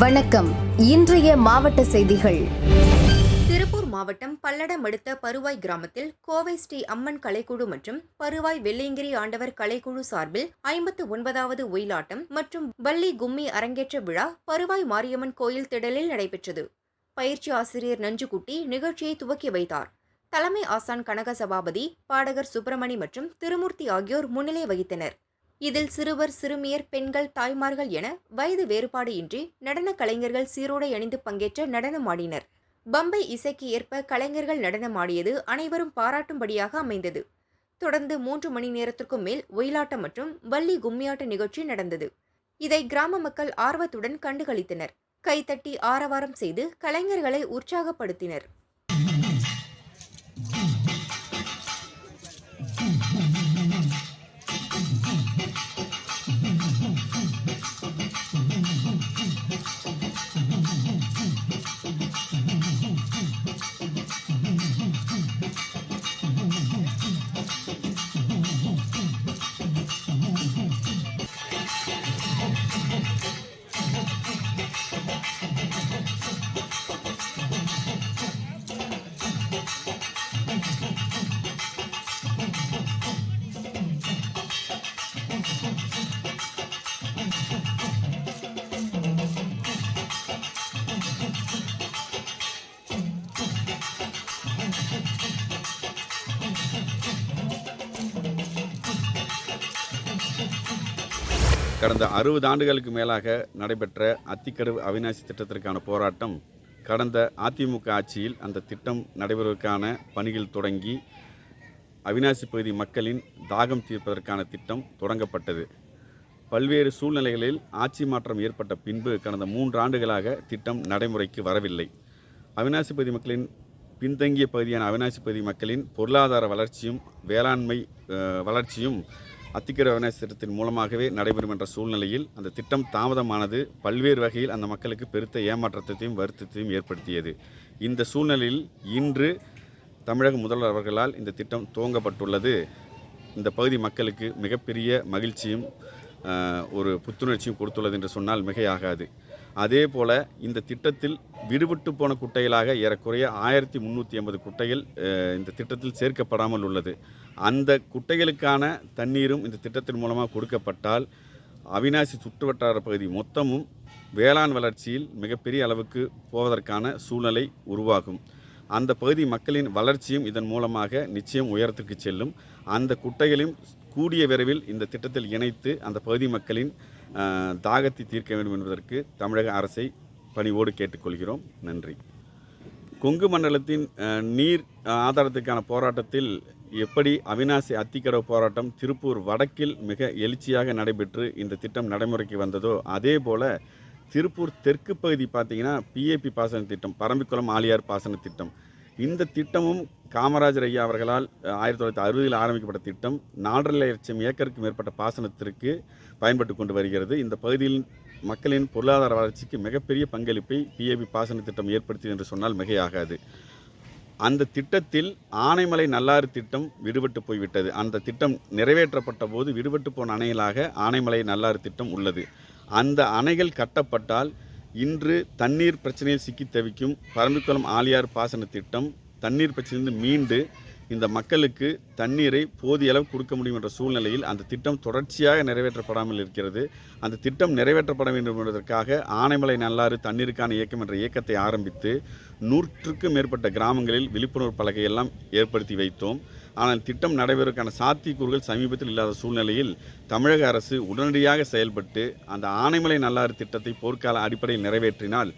வணக்கம். இன்றைய மாவட்ட செய்திகள். திருப்பூர் மாவட்டம் பல்லடம் அடுத்த பருவாய் கிராமத்தில் கோவை ஸ்ரீ அம்மன் கலைக்குழு மற்றும் பருவாய் வெள்ளையங்கிரி ஆண்டவர் கலைக்குழு சார்பில் ஐம்பத்து ஒன்பதாவது ஒயிலாட்டம் மற்றும் வள்ளி கும்மி அரங்கேற்ற விழா பருவாய் மாரியம்மன் கோயில் திடலில் நடைபெற்றது. பயிற்சி ஆசிரியர் நஞ்சுக்குட்டி நிகழ்ச்சியை துவக்கி வைத்தார். தலைமை ஆசான் கனக சபாபதி பாடகர் சுப்பிரமணி மற்றும் திருமூர்த்தி ஆகியோர் முன்னிலை வகித்தனர். இதில் சிறுவர் சிறுமியர் பெண்கள் தாய்மார்கள் என வயது வேறுபாடு இன்றி நடன கலைஞர்கள் சீரோடை அணிந்து பங்கேற்ற நடனமாடினர் பம்பை இசைக்கு ஏற்ப கலைஞர்கள் நடனமாடியது அனைவரும் பாராட்டும்படியாக அமைந்தது. தொடர்ந்து மூன்று மணி நேரத்திற்கும் மேல் ஒயிலாட்டம் மற்றும் வள்ளி கும்மியாட்ட நிகழ்ச்சி நடந்தது. இதை கிராம மக்கள் ஆர்வத்துடன் கண்டுகளித்தனர். கைத்தட்டி ஆரவாரம் செய்து கலைஞர்களை உற்சாகப்படுத்தினர். கடந்த அறுபது ஆண்டுகளுக்கு மேலாக நடைபெற்ற அத்திக்கடவு அவிநாசி திட்டத்திற்கான போராட்டம் கடந்த அதிமுக ஆட்சியில் அந்த திட்டம் நடைபெறுவதற்கான பணிகள் தொடங்கி அவிநாசி பகுதி மக்களின் தாகம் தீர்ப்பதற்கான திட்டம் தொடங்கப்பட்டது. பல்வேறு சூழ்நிலைகளில் ஆட்சி மாற்றம் ஏற்பட்ட பின்பு கடந்த மூன்று ஆண்டுகளாக திட்டம் நடைமுறைக்கு வரவில்லை. அவிநாசி பகுதி மக்களின் பின்தங்கிய பகுதியான அவிநாசி பகுதி மக்களின் பொருளாதார வளர்ச்சியும் வேளாண்மை வளர்ச்சியும் அத்திக்கர அவிநாசி மூலமாகவே நடைபெறும் என்ற சூழ்நிலையில் அந்த திட்டம் தாமதமானது. பல்வேறு வகையில் அந்த மக்களுக்கு பெருத்த ஏமாற்றத்தையும் வருத்தத்தையும் ஏற்படுத்தியது. இந்த சூழ்நிலையில் இன்று தமிழக முதல்வர் அவர்களால் இந்த திட்டம் துவங்கப்பட்டுள்ளது. இந்த பகுதி மக்களுக்கு மிகப்பெரிய மகிழ்ச்சியும் ஒரு புத்துணர்ச்சியும் கொடுத்துள்ளது என்று சொன்னால் மிகையாகாது. அதே போல் இந்த திட்டத்தில் விடுபட்டு போன குட்டைகளாக ஏறக்குறைய ஆயிரத்தி முந்நூற்றி ஐம்பது குட்டைகள் இந்த திட்டத்தில் சேர்க்கப்படாமல் உள்ளது. அந்த குட்டைகளுக்கான தண்ணீரும் இந்த திட்டத்தின் மூலமாக கொடுக்கப்பட்டால் அவிநாசி சுற்றுவட்டார பகுதி மொத்தமும் வேளாண் வளர்ச்சியில் மிகப்பெரிய அளவுக்கு போவதற்கான சூழ்நிலை உருவாகும். அந்த பகுதி மக்களின் வளர்ச்சியும் இதன் மூலமாக நிச்சயம் உயரத்திற்கு செல்லும். அந்த குட்டைகளையும் கூடிய விரைவில் இந்த திட்டத்தில் இணைத்து அந்த பகுதி மக்களின் தாகத்தை தீர்க்க வேண்டும் என்பதற்கு தமிழக அரசை பணிவோடு கேட்டுக்கொள்கிறோம். நன்றி. கொங்கு மண்டலத்தின் நீர் ஆதாரத்துக்கான போராட்டத்தில் எப்படி அவினாசி அத்திக்கடவு போராட்டம் திருப்பூர் வடக்கில் மிக எழுச்சியாக நடைபெற்று இந்த திட்டம் நடைமுறைக்கு வந்ததோ அதே போல திருப்பூர் தெற்கு பகுதி பார்த்திங்கன்னா பிஏபி பாசன திட்டம் பரம்பிக்குளம் ஆலியார் பாசன திட்டம் இந்த திட்டமும் காமராஜர் ஐயா அவர்களால் ஆயிரத்தி தொள்ளாயிரத்தி அறுபதில் ஆரம்பிக்கப்பட்ட திட்டம் நாலரை லட்சம் ஏக்கருக்கு மேற்பட்ட பாசனத்திற்கு பயன்பட்டு கொண்டு வருகிறது. இந்த பகுதியில் மக்களின் பொருளாதார வளர்ச்சிக்கு மிகப்பெரிய பங்களிப்பை பிஏபி பாசன திட்டம் ஏற்படுத்தியது என்று சொன்னால் மிகையாகாது. அந்த திட்டத்தில் ஆனைமலை நல்லாறு திட்டம் விடுபட்டு போய்விட்டது. அந்த திட்டம் நிறைவேற்றப்பட்ட போது விடுபட்டு போன அணைகளாக ஆனைமலை நல்லாறு திட்டம் உள்ளது. அந்த அணைகள் கட்டப்பட்டால் இன்று தண்ணீர் பிரச்சனையில் சிக்கி தவிக்கும் பரம்பிக்குளம் ஆலியார் பாசன திட்டம் தண்ணீர் பிரச்சனையிலிருந்து மீண்டு இந்த மக்களுக்கு தண்ணீரை போதிய அளவு கொடுக்க முடியும் என்ற சூழ்நிலையில் அந்த திட்டம் தொடர்ச்சியாக நிறைவேற்றப்படாமல் இருக்கிறது. அந்த திட்டம் நிறைவேற்றப்பட வேண்டும் என்பதற்காக ஆனைமலை நல்லாறு தண்ணீருக்கான இயக்கம் என்ற இயக்கத்தை ஆரம்பித்து நூற்றுக்கும் மேற்பட்ட கிராமங்களில் விழிப்புணர்வு பலகையெல்லாம் ஏற்படுத்தி வைத்தோம். ஆனால் திட்டம் நடைபெறுவதற்கான சாத்தியக்கூறுகள் சமீபத்தில் இல்லாத சூழ்நிலையில் தமிழக அரசு உடனடியாக செயல்பட்டு அந்த ஆனைமலை நல்லாறு திட்டத்தை போர்க்கால அடிப்படையில் நிறைவேற்றினால்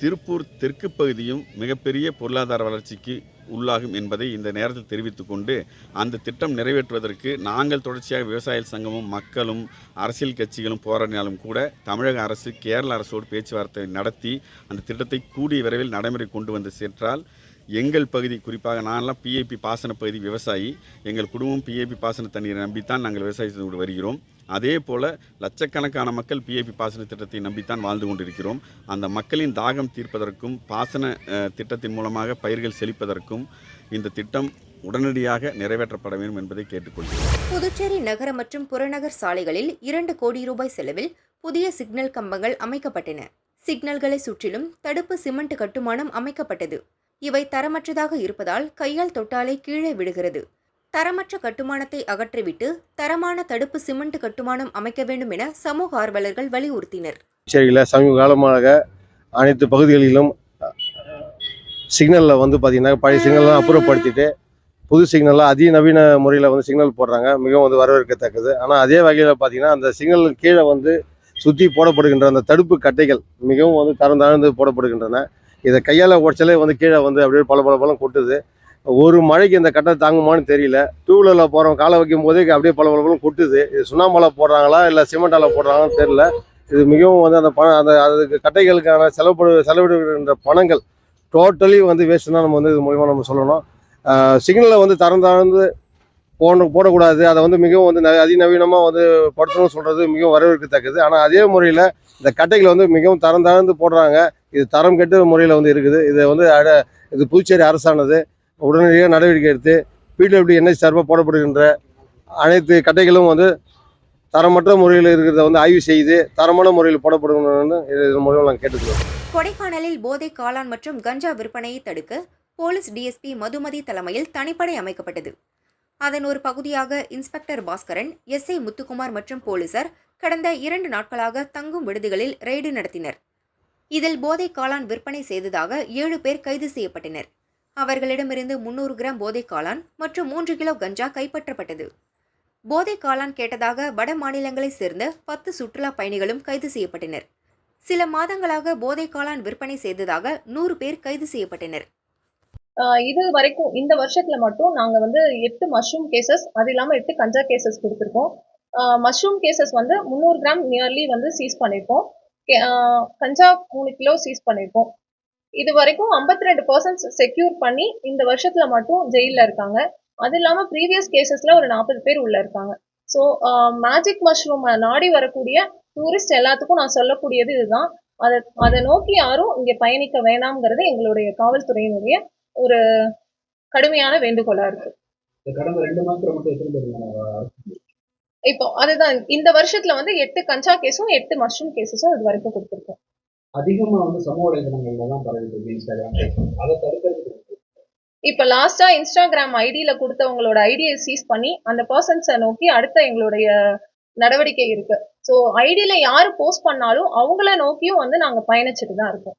திருப்பூர் தெற்கு பகுதியும் மிகப்பெரிய பொருளாதார வளர்ச்சிக்கு உள்ளாகும் என்பதை இந்த நேரத்தில் தெரிவித்து கொண்டு அந்த திட்டம் நிறைவேற்றுவதற்கு நாங்கள் தொடர்ச்சியாக விவசாய சங்கமும் மக்களும் அரசியல் கட்சிகளும் போராடினாலும் கூட தமிழக அரசு கேரள அரசோடு பேச்சுவார்த்தை நடத்தி அந்த திட்டத்தை கூடிய விரைவில் நடைமுறை கொண்டு வந்து சென்றால் எங்கள் பகுதி குறிப்பாக நான்லாம் பிஏபி பாசன பகுதி விவசாயி. எங்கள் குடும்பம் பிஏபி பாசன தண்ணீரை நம்பித்தான் நாங்கள் விவசாயத்தோடு வருகிறோம். அதே போல் லட்சக்கணக்கான மக்கள் பிஏபி பாசன திட்டத்தை நம்பித்தான் வாழ்ந்து கொண்டிருக்கிறோம். அந்த மக்களின் தாகம் தீர்ப்பதற்கும் பாசன திட்டத்தின் மூலமாக பயிர்கள் செழிப்பதற்கும் இந்த திட்டம் உடனடியாக நிறைவேற்றப்பட வேண்டும் என்பதை கேட்டுக்கொள்கிறேன் புதுச்சேரி நகர மற்றும் புறநகர் சாலைகளில் இரண்டு கோடி ரூபாய் செலவில் புதிய சிக்னல் கம்பங்கள் அமைக்கப்பட்டன. சிக்னல்களை சுற்றிலும் தடுப்பு சிமெண்ட் கட்டுமானம் அமைக்கப்பட்டது. இவை தரமற்றதாக இருப்பதால் கையால் தொட்டாலே கீழே விடுகிறது தரமற்ற கட்டுமானத்தை அகற்றிவிட்டு தரமான தடுப்பு சிமெண்ட் கட்டுமானம் அமைக்க வேண்டும் என சமூக ஆர்வலர்கள் வலியுறுத்தினர். புதுச்சேரியில் சமீப காலமாக அனைத்து பகுதிகளிலும் சிக்னலில் வந்து பார்த்திங்கன்னா பழைய சிக்னல்லாம் அப்புறப்படுத்திட்டு புது சிக்னலில் அதிநவீன முறையில் வந்து சிக்னல் போடுறாங்க. மிகவும் வந்து வரவேற்கத்தக்கது. ஆனால் அதே வகையில் பார்த்தீங்கன்னா அந்த சிக்னல் கீழே வந்து சுற்றி போடப்படுகின்ற அந்த தடுப்பு கட்டைகள் மிகவும் வந்து தரம் தாழ்ந்து போடப்படுகின்றன. இதை கையால் உடச்சலே வந்து கீழே வந்து அப்படியே பல பல பலம் கொட்டுது. ஒரு மழைக்கு இந்த கட்டை தாங்குமான்னு தெரியல. டூ வீலரில் போகிறோம் காலை வைக்கும் போதே அப்படியே பல பல பலம் கொட்டுது. இது சுண்ணாம்பலை போடுறாங்களா இல்லை சிமெண்டால போடுறாங்களான்னு தெரியல. இது மிகவும் வந்து அந்த பணம் அந்த அதுக்கு கட்டைகளுக்கான செலவுபடு செலவிடுகின்ற பணங்கள் டோட்டலி வந்து வேஸ்ட்டு தான் நம்ம வந்து இது மூலிமா நம்ம சொல்லணும். சிக்னலை வந்து தரம் தாழ்ந்து போன போடக்கூடாது. அதை வந்து மிகவும் வந்து ந- அதிநவீனமாக வந்து படுத்தணும்னு சொல்கிறது மிகவும் வரவேற்கத்தக்கது. ஆனால் அதே முறையில் இந்த கட்டைகளை வந்து மிகவும் தரம் தாழ்ந்து போடுறாங்க. இது தரம் கெட்ட முறையில் வந்து இருக்குது. இதை வந்து அட இது புதுச்சேரி அரசானது உடனடியாக நடவடிக்கை எடுத்து பிடபிள்யூ என்ஐ சார்பாக போடப்படுகின்ற அனைத்து கட்டைகளும் வந்து தரமற்ற முறையில் இருக்கிறத வந்து ஆய்வு செய்து தரமான முறையில் போடப்படணும்னு இதன் மூலம் நாங்கள் கேட்டுக்கிறோம். கொடைக்கானலில் போதை காளான் மற்றும் கஞ்சா விற்பனையை தடுக்க போலீஸ் டிஎஸ்பி மதுமதி தலைமையில் தனிப்படை அமைக்கப்பட்டது. அதன் ஒரு பகுதியாக இன்ஸ்பெக்டர் பாஸ்கரன் எஸ்ஐ முத்துக்குமார் மற்றும் போலீசார் கடந்த இரண்டு நாட்களாக தங்கும் விடுதிகளில் ரெய்டு நடத்தினர். இதில் போதை காளான் விற்பனை செய்ததாக ஏழு பேர் கைது செய்யப்பட்டனர். அவர்களிடமிருந்து முன்னூறு கிராம் போதை காளான் மற்றும் மூன்று கிலோ கஞ்சா கைப்பற்றப்பட்டது. போதை காளான் கேட்டதாக வட மாநிலங்களைச் சேர்ந்த பத்து சுற்றுலா பயணிகளும் கைது செய்யப்பட்டனர். சில மாதங்களாக போதை காளான் விற்பனை செய்ததாக நூறு பேர் கைது செய்யப்பட்டனர். இது வரைக்கும் இந்த வருஷத்துல மட்டும் நாங்க வந்து எட்டு மஷ்ரூம் கேசஸ் அது இல்லாம எட்டு கஞ்சா கேசஸ் கொடுத்துருக்கோம். மஷ்ரூம் கேசஸ் வந்து முந்நூறு கிராம் நியர்லி வந்து சீஸ் பண்ணியிருக்கோம் கே- கஞ்சா மூணு கிலோ சீஸ் பண்ணியிருக்கோம் இது வரைக்கும் 52% ரெண்டு பர்சன்ட் செக்யூர் பண்ணி இந்த வருஷத்துல மட்டும் ஜெயிலில் இருக்காங்க. அது இல்லாம ப்ரீவியஸ் கேசஸ்ல ஒரு நாற்பது பேர் உள்ள இருக்காங்க. ஸோ மேஜிக் மஷ்ரூம் நாடி வரக்கூடிய டூரிஸ்ட் எல்லாத்துக்கும் நான் சொல்லக்கூடியது இதுதான். அதை அதை நோக்கி யாரும் இங்கே பயணிக்க வேணாம்ங்கிறது எங்களுடைய காவல்துறையினுடைய ஒரு கடுமையான வேண்டுகோளா இருக்கு. இப்போ அதுதான் இந்த வருஷத்துல வந்து எட்டு கஞ்சா கேஸும் எட்டு மஷ்ரூம் கேசஸும் இது வரைக்கும் கொடுத்துருக்கோம். அதிகமா வந்து சமூக வலைதளங்கள்ல தான் பரவிட்டு இன்ஸ்டாகிராம். அதை தடுக்கிறதுக்கு இப்போ லாஸ்டா இன்ஸ்டாகிராம் ஐடியில கொடுத்தவங்களோட ஐடியை சீஸ் பண்ணி அந்த பர்சன்ஸை நோக்கி அடுத்த எங்களுடைய நடவடிக்கை இருக்கு. ஸோ ஐடியில யாரு போஸ்ட் பண்ணாலும் அவங்கள நோக்கியும் வந்து நாங்க பயணிச்சுட்டு தான் இருக்கோம்.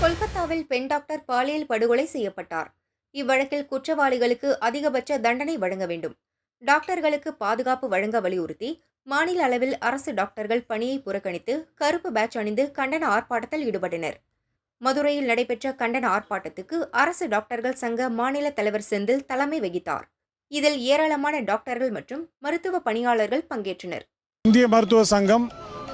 கொல்கத்தாவில் பெண் டாக்டர் பாலியல் படுகொலை செய்யப்பட்டார். இவ்வழக்கில் குற்றவாளிகளுக்கு அதிகபட்ச தண்டனை வழங்க வேண்டும். டாக்டர்களுக்கு பாதுகாப்பு வழங்க வலியுறுத்தி மாநில அளவில் அரசு டாக்டர்கள் பணியை புறக்கணித்து கருப்பு பேட்ச் அணிந்து கண்டன ஆர்ப்பாட்டத்தில் ஈடுபட்டனர். மதுரையில் நடைபெற்ற கண்டன ஆர்ப்பாட்டத்துக்கு அரசு டாக்டர்கள் சங்க மாநில தலைவர் செந்தில் தலைமை வகித்தார். இதில் ஏராளமான டாக்டர்கள் மற்றும் மருத்துவ பணியாளர்கள் பங்கேற்றனர். இந்திய மருத்துவ சங்கம்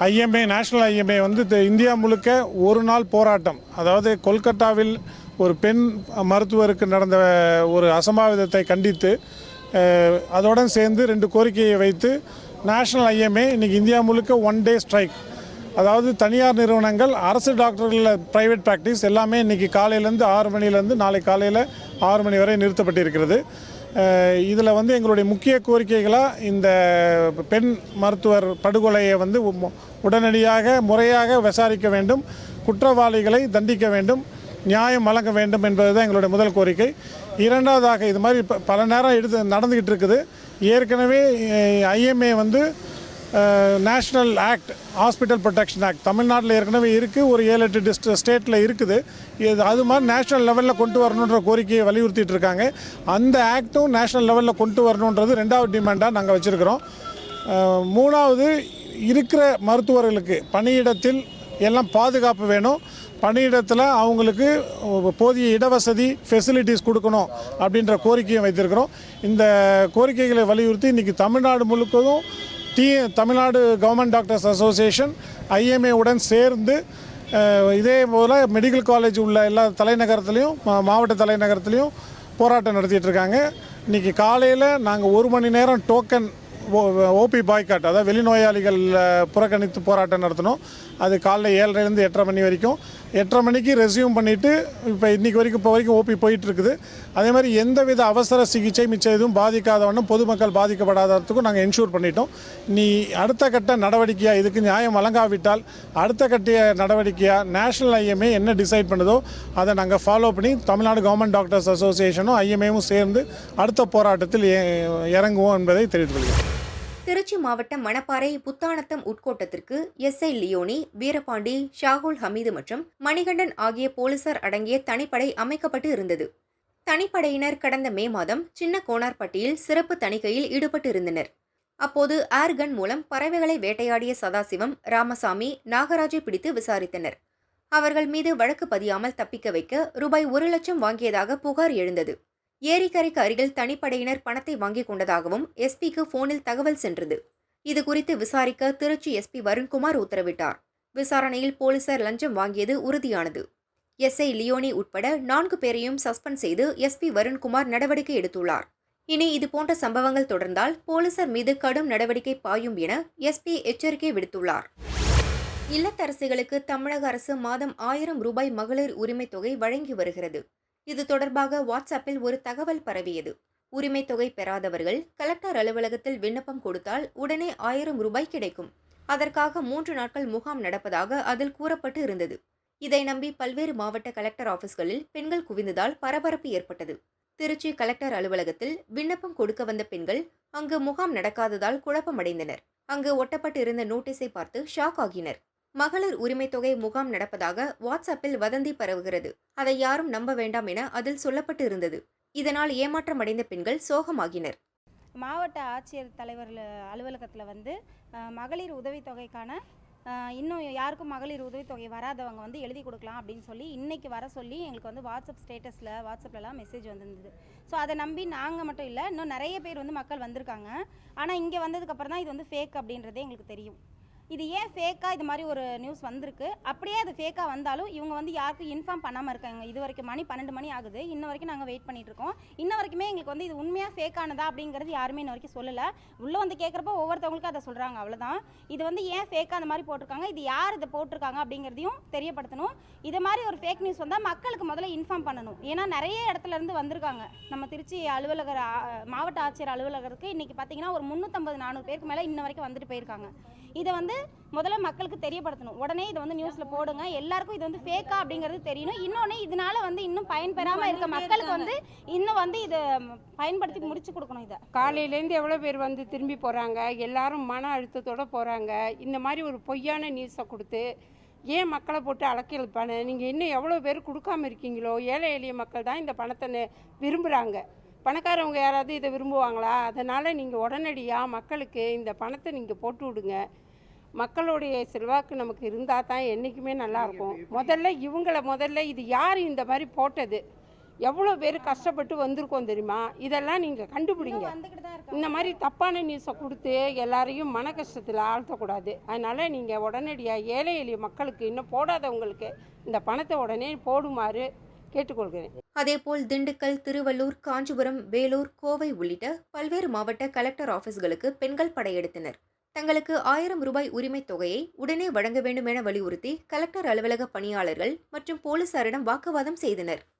ஐஎம்ஏ நேஷனல் ஐஎம்ஏ வந்து இந்தியா முழுக்க ஒரு நாள் போராட்டம். அதாவது கொல்கத்தாவில் ஒரு பெண் மருத்துவருக்கு நடந்த ஒரு அசம்பாவிதத்தை கண்டித்து அதோடன் சேர்ந்து ரெண்டு கோரிக்கையை வைத்து நேஷனல் ஐஎம்ஏ இன்றைக்கி இந்தியா முழுக்க ஒன் டே ஸ்ட்ரைக் அதாவது தனியார் நிறுவனங்கள் அரசு டாக்டர்களில் ப்ரைவேட் ப்ராக்டிஸ் எல்லாமே இன்றைக்கி காலையிலேருந்து ஆறு மணிலேருந்து நாளை காலையில் ஆறு மணி வரை நிறுத்தப்பட்டிருக்கிறது. இதில் வந்து எங்களுடைய முக்கிய கோரிக்கைகளாக இந்த பெண் மருத்துவர் படுகொலையை வந்து உடனடியாக முறையாக விசாரிக்க வேண்டும் குற்றவாளிகளை தண்டிக்க வேண்டும் நியாயம் வழங்க வேண்டும் என்பது தான் எங்களுடைய முதல் கோரிக்கை. இரண்டாவதாக இது மாதிரி பல நேரம் எடுத்து நடந்துக்கிட்டு இருக்குது. ஏற்கனவே ஐஎம்ஏ வந்து national act hospital protection act தமிழ்நாட்டில் ஏற்கனவே இருக்குது ஒரு ஏழு எட்டு டிஸ்ட் ஸ்டேட்டில் இருக்குது. இது அது மாதிரி நேஷ்னல் லெவலில் கொண்டு வரணுன்ற கோரிக்கையை வலியுறுத்திட்டு இருக்காங்க. அந்த ஆக்டும் நேஷ்னல் லெவலில் கொண்டு வரணுன்றது ரெண்டாவது டிமாண்டாக நாங்கள் வச்சுருக்கிறோம். மூணாவது இருக்கிற மருத்துவர்களுக்கு பணியிடத்தில் எல்லாம் பாதுகாப்பு வேணும். பணியிடத்தில் அவங்களுக்கு போதிய இடவசதி ஃபெசிலிட்டிஸ் கொடுக்கணும் அப்படின்ற கோரிக்கையும் வைத்திருக்கிறோம். இந்த கோரிக்கைகளை வலியுறுத்தி இன்றைக்கி Tamil Nadu முழுக்கதும் the Tamil Nadu government doctors association IMA உடன் சேர்ந்து இதே போல் மெடிக்கல் காலேஜ் உள்ள எல்லா தலைநகரத்துலேயும் மா- மாவட்ட தலைநகரத்துலேயும் போராட்டம் நடத்திட்டு இருக்காங்க இன்றைக்கி காலையில் நாங்கள் ஒரு மணி நேரம் டோக்கன் ஓபி பாய்காட் அதாவது வெளிநோயாளிகள் புறக்கணித்து போராட்டம் நடத்தினோம். அது காலைல ஏழரைலேருந்து எட்டரை மணி வரைக்கும். எட்டரை மணிக்கு ரெஸ்யூம் பண்ணிவிட்டு இப்போ இன்றைக்கி வரைக்கும் இப்போ வரைக்கும் ஓபி போயிட்டுருக்குது. அதே மாதிரி எந்தவித அவசர சிகிச்சை மிச்சம் எதுவும் பாதிக்காதவண்ணம் பொதுமக்கள் பாதிக்கப்படாததுக்கும் நாங்கள் என்ஷூர் பண்ணிட்டோம். நீ அடுத்த கட்ட நடவடிக்கையாக இதுக்கு நியாயம் வழங்காவிட்டால் அடுத்த கட்ட நடவடிக்கையாக நேஷனல் ஐஎம்ஏ என்ன டிசைட் பண்ணுதோ அதை நாங்கள் ஃபாலோ பண்ணி தமிழ்நாடு கவர்மெண்ட் டாக்டர்ஸ் அசோசியேஷனும் ஐஎம்ஏவும் சேர்ந்து அடுத்த போராட்டத்தில் இறங்குவோம் என்பதை தெரிவித்துக் கொள்கிறேன். திருச்சி மாவட்டம் மணப்பாறை புத்தானத்தம் உட்கோட்டத்திற்கு எஸ்ஐ லியோனி வீரபாண்டி ஷாகுல் ஹமீது மற்றும் மணிகண்டன் ஆகிய போலீசார் அடங்கிய தனிப்படை அமைக்கப்பட்டு இருந்தது. தனிப்படையினர் கடந்த மே மாதம் சின்ன கோனார்பட்டியில் சிறப்பு தணிக்கையில் ஈடுபட்டு இருந்தனர் அப்போது ஏர்கன் மூலம் பறவைகளை வேட்டையாடிய சதாசிவம் ராமசாமி நாகராஜை பிடித்து விசாரித்தனர். அவர்கள் மீது வழக்கு பதியாமல் தப்பிக்க வைக்க ரூபாய் ஒரு லட்சம் வாங்கியதாக புகார் எழுந்தது. ஏரிக்கரைக்கு அருகில் தனிப்படையினர் பணத்தை வாங்கிக் கொண்டதாகவும் எஸ்பிக்கு போனில் தகவல் சென்றது. இது குறித்து விசாரிக்க திருச்சி எஸ்பி வருண்குமார் உத்தரவிட்டார். விசாரணையில் போலீசார் லஞ்சம் வாங்கியது உறுதியானது. எஸ்ஐ லியோனி உட்பட நான்கு பேரையும் சஸ்பெண்ட் செய்து எஸ்பி வருண்குமார் நடவடிக்கை எடுத்துள்ளார். இனி இதுபோன்ற சம்பவங்கள் தொடர்ந்தால் போலீசார் மீது கடும் நடவடிக்கை பாயும் என எஸ்பி எச்சரிக்கை விடுத்துள்ளார். இல்லத்தரசிகளுக்கு தமிழக அரசு மாதம் ஆயிரம் ரூபாய் மகளிர் உரிமைத் தொகை வழங்கி வருகிறது. இது தொடர்பாக வாட்ஸ்அப்பில் ஒரு தகவல் பரவியது. உரிமை தொகை பெறாதவர்கள் கலெக்டர் அலுவலகத்தில் விண்ணப்பம் கொடுத்தால் உடனே ஆயிரம் ரூபாய் கிடைக்கும். அதற்காக மூன்று நாட்கள் முகாம் நடப்பதாக அதில் கூறப்பட்டு இருந்தது. இதை நம்பி பல்வேறு மாவட்ட கலெக்டர் ஆபீஸ்களில் பெண்கள் குவிந்ததால் பரபரப்பு ஏற்பட்டது. திருச்சி கலெக்டர் அலுவலகத்தில் விண்ணப்பம் கொடுக்க வந்த பெண்கள் அங்கு முகாம் நடக்காததால் குழப்பமடைந்தனர். அங்கு ஒட்டப்பட்டு இருந்த நோட்டீஸை பார்த்து ஷாக் ஆகினர். மகளிர் உரிமை தொகை முகாம் நடப்பதாக வாட்ஸ்அப்பில் வதந்தி பரவுகிறது. அதை யாரும் நம்ப வேண்டாம் என அதில் சொல்லப்பட்டு இருந்தது. இதனால் ஏமாற்றமடைந்த பெண்கள் சோகமாகினர். மாவட்ட ஆட்சியர் தலைவர் அலுவலகத்தில் வந்து மகளிர் உதவித்தொகைக்கான இன்னும் யாருக்கும் மகளிர் உதவித்தொகை வராதவங்க வந்து எழுதி கொடுக்கலாம் அப்படின்னு சொல்லி இன்றைக்கி வர சொல்லி எங்களுக்கு வந்து வாட்ஸ்அப் ஸ்டேட்டஸில் வாட்ஸ்அப்லலாம் மெசேஜ் வந்திருந்தது. ஸோ அதை நம்பி நாங்கள் மட்டும் இல்லை இன்னும் நிறைய பேர் வந்து மக்கள் வந்திருக்காங்க. ஆனால் இங்கே வந்ததுக்கப்புறம் தான் இது வந்து ஃபேக் அப்படின்றதே எங்களுக்கு தெரியும். இது ஏன் ஃபேக்காக இது மாதிரி ஒரு நியூஸ் வந்திருக்கு? அப்படியே அது ஃபேக்காக வந்தாலும் இவங்க வந்து யாருக்கும் இன்ஃபார்ம் பண்ணாமல் இருக்காங்க. இது வரைக்கும் மணி பன்னெண்டு மணி ஆகுது. இன்ன வரைக்கும் நாங்கள் வெயிட் பண்ணிட்டு இருக்கோம். இன்ன வரைக்குமே எங்களுக்கு வந்து இது உண்மையாக ஃபேக்கானதா அப்படிங்கிறது யாருமே இன்ன வரைக்கும் சொல்லலை. உள்ளே வந்து கேட்குறப்ப ஒவ்வொருத்தவங்களுக்கும் அதை சொல்கிறாங்க அவ்வளோதான் இது வந்து ஏன் ஃபேக்காக அந்த மாதிரி போட்டிருக்காங்க? இது யார் இதை போட்டிருக்காங்க அப்படிங்கிறதையும் தெரியப்படுத்தணும். இது மாதிரி ஒரு ஃபேக் நியூஸ் வந்தால் மக்களுக்கு முதல்ல இன்ஃபார்ம் பண்ணணும். ஏன்னா நிறைய இடத்துல இருந்து வந்திருக்காங்க. நம்ம திருச்சி அலுவலகர் மாவட்ட ஆட்சியர் அலுவலகருக்கு இன்றைக்கி பார்த்தீங்கன்னா ஒரு முந்நூற்றம்பது நானூறு பேருக்கு மேலே இன்ன வரைக்கும் வந்துட்டு போயிருக்காங்க. இதை வந்து முதல்ல மக்களுக்கு தெரியப்படுத்தணும். உடனே இதை வந்து நியூஸில் போடுங்க. எல்லாருக்கும் இது வந்து ஃபேக்கா அப்படிங்கிறது தெரியணும். இன்னொன்று இதனால வந்து இன்னும் பயன்பெறாமல் இருக்க மக்களுக்கு வந்து இன்னும் வந்து இதை பயன்படுத்தி முடிச்சு கொடுக்கணும் இதை. காலையிலேருந்து எவ்வளோ பேர் வந்து திரும்பி போகிறாங்க எல்லாரும் மன அழுத்தத்தோடு போகிறாங்க இந்த மாதிரி ஒரு பொய்யான நியூஸை கொடுத்து ஏன் மக்களை போட்டு அலக்கல் பண்ண? நீங்கள் இன்னும் எவ்வளோ பேர் கொடுக்காம இருக்கீங்களோ? ஏழை எளிய மக்கள் தான் இந்த பணத்தை விரும்புகிறாங்க பணக்காரவங்க யாராவது இதை விரும்புவாங்களா? அதனால் நீங்கள் உடனடியாக மக்களுக்கு இந்த பணத்தை நீங்கள் போட்டு விடுங்க. மக்களுடைய செல்வாக்கு நமக்கு இருந்தால் தான் என்றைக்குமே நல்லாயிருக்கும் முதல்ல இவங்கள முதல்ல இது யார் இந்த மாதிரி போட்டது? எவ்வளோ பேர் கஷ்டப்பட்டு வந்திருக்கோம் தெரியுமா? இதெல்லாம் நீங்கள் கண்டுபிடிங்க. இந்த மாதிரி தப்பான நியூஸை கொடுத்து எல்லாரையும் மன கஷ்டத்தில் ஆழ்த்தக்கூடாது. அதனால் நீங்கள் உடனடியாக ஏழை எளிய மக்களுக்கு இன்னும் போடாதவங்களுக்கு இந்த பணத்தை உடனே போடுமாறு கேட்டுக்கொள்கிறேன். அதேபோல் திண்டுக்கல் திருவள்ளூர் காஞ்சிபுரம் வேலூர் கோவை உள்ளிட்ட பல்வேறு மாவட்ட கலெக்டர் ஆபீஸ்களுக்கு பெண்கள் படையெடுத்தனர். தங்களுக்கு ஆயிரம் ரூபாய் உரிமைத் தொகையை உடனே வழங்க வேண்டும் என வலியுறுத்தி கலெக்டர் அலுவலக பணியாளர்கள் மற்றும் போலீசாரிடம் வாக்குவாதம் செய்தனர்.